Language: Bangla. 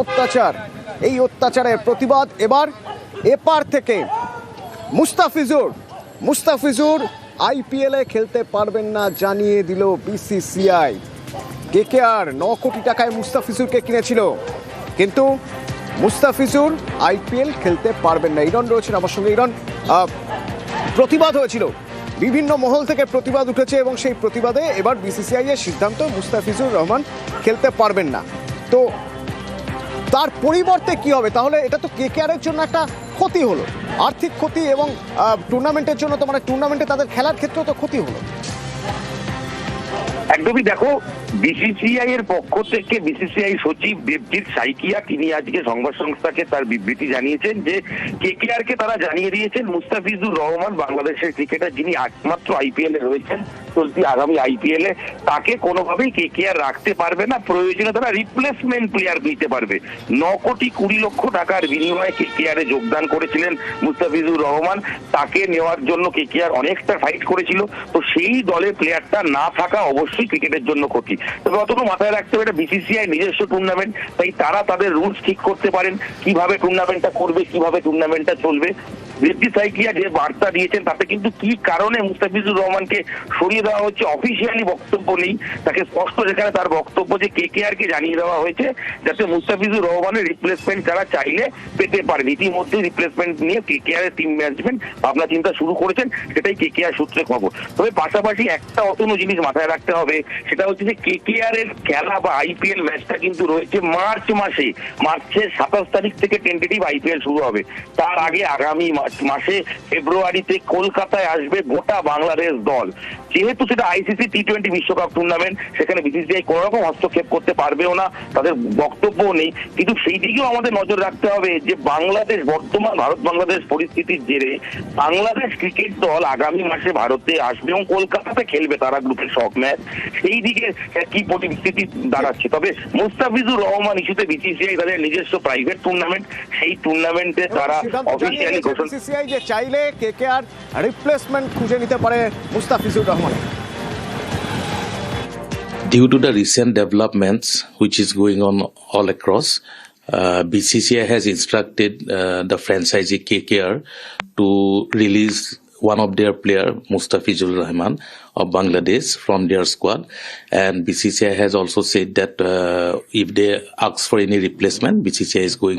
অত্যাচার। এই অত্যাচারের প্রতিবাদ এবার এপার থেকে মুস্তাফিজুর। মুস্তাফিজুর আইপিএলে খেলতে পারবেন না জানিয়ে দিল বিসিসিআই। কে কে আর ন কোটি টাকায় মুস্তাফিজুরকে কিনেছিল। কিন্তু মুস্তাফিজুর আইপিএল খেলতে পারবেন না। ইরন রয়েছেন আমার সঙ্গে। ইরন প্রতিবাদ হয়েছিল। বিভিন্ন মহল থেকে প্রতিবাদ উঠেছে এবং সেই প্রতিবাদে এবার বিসিসিআই এর সিদ্ধান্ত মুস্তাফিজুর রহমান খেলতে পারবেন না। তো তার পরিবর্তে কি হবে? তাহলে এটা তো কেকেআরের জন্য একটা ক্ষতি হলো। আর্থিক ক্ষতি এবং টুর্নামেন্টের জন্য তো মানে টুর্নামেন্টে তাদের খেলার ক্ষেত্রেও তো ক্ষতি হলো। একদমই দেখো বিসিসিআই এর পক্ষ থেকে বিসিসিআই সচিব দেবজিৎ সাইকিয়া, তিনি আজকে সংবাদ সংস্থাকে তার বিবৃতি জানিয়েছেন যে কেকেআর কে তারা জানিয়ে দিয়েছেন, মুস্তাফিজুর রহমান বাংলাদেশের ক্রিকেটার যিনি একমাত্র আইপিএল এ রয়েছেন চলতি আগামী আইপিএল এ, তাকে কোনোভাবেই কেকেআর রাখতে পারবে না, প্রয়োজনে তারা রিপ্লেসমেন্ট প্লেয়ার নিতে পারবে। ন কোটি কুড়ি লক্ষ টাকার বিনিময়ে কেকেআর এ যোগদান করেছিলেন মুস্তাফিজুর রহমান, তাকে নেওয়ার জন্য কেকেআর অনেকটা ফাইট করেছিল, তো সেই দলে প্লেয়ারটা না থাকা অবশ্যই ক্রিকেটের জন্য ক্ষতি। তবে অতটুকু মাথায় রাখতে হবে এটা বিসিসিআই নিজস্ব টুর্নামেন্ট তাই তারা তাদের রুলস ঠিক করতে পারেন, কীভাবে টুর্নামেন্টটা করবে, কীভাবে টুর্নামেন্টটা চলবে। বৃদ্ধি সাইকিয়া যে বার্তা দিয়েছেন? তাতে কিন্তু কি কারণে মুস্তাফিজুর রহমানকে সরিয়ে দেওয়া হচ্ছে? অফিসিয়ালি বক্তব্য নেই। তাকে স্পষ্ট যেখানে তার বক্তব্য যে কে কে আর কে জানিয়ে দেওয়া হয়েছে, যাতে মুস্তাফিজুর রহমানের রিপ্লেসমেন্ট তারা চাইলে পেতে পারেন ইতিমধ্যে রিপ্লেসমেন্ট নিয়ে কে কে আর এর টিম ম্যানেজমেন্ট ভাবনা চিন্তা শুরু করেছেন, সেটাই কে কে আর সূত্রে খবর। তবে পাশাপাশি একটা অতন্য জিনিস মাথায় রাখতে হবে, সেটা হচ্ছে যে কে কে আর এর খেলা বা আইপিএল ম্যাচটা কিন্তু রয়েছে মার্চ মাসে। মার্চের সাতাশ তারিখ থেকে টেন্টেটিভ আইপিএল শুরু হবে। তার আগে আগামী মার্চ মাসে ফেব্রুয়ারিতে কলকাতায় আসবে গোটা বাংলাদেশ দল। যেহেতু সেটা আইসিসি টি টোয়েন্টি বিশ্বকাপ টুর্নামেন্ট সেখানে বিসিসিআই কোনো রকম হস্তক্ষেপ করতে পারবেও না তাদের বক্তব্যও নেই। কিন্তু সেই দিকেও আমাদের নজর রাখতে হবে যে বাংলাদেশ বর্তমান ভারত বাংলাদেশ পরিস্থিতির জেরে বাংলাদেশ ক্রিকেট দল আগামী মাসে ভারতে আসবে এবং কলকাতাতে খেলবে তারা গ্রুপের সব ম্যাচ। সেই দিকে কি পরিস্থিতি দাঁড়াচ্ছে? তবে মুস্তাফিজুর রহমান ইস্যুতে বিসিসিআই তাদের নিজস্ব প্রাইভেট টুর্নামেন্ট সেই টুর্নামেন্টে তারা অফিসিয়ালি ঘোষণা বিসিসিআই যে চাইলে কেকেআর রিপ্লেসমেন্ট খুঁজে নিতে পারে Mustafizur Rahman Due to the recent developments which is going on all across, uh, BCCI has instructed uh, the franchisee KKR to release one of their player, Mustafizur Rahman of Bangladesh from their squad. And BCCI has also said that uh, if they ask for any replacement, BCCI is going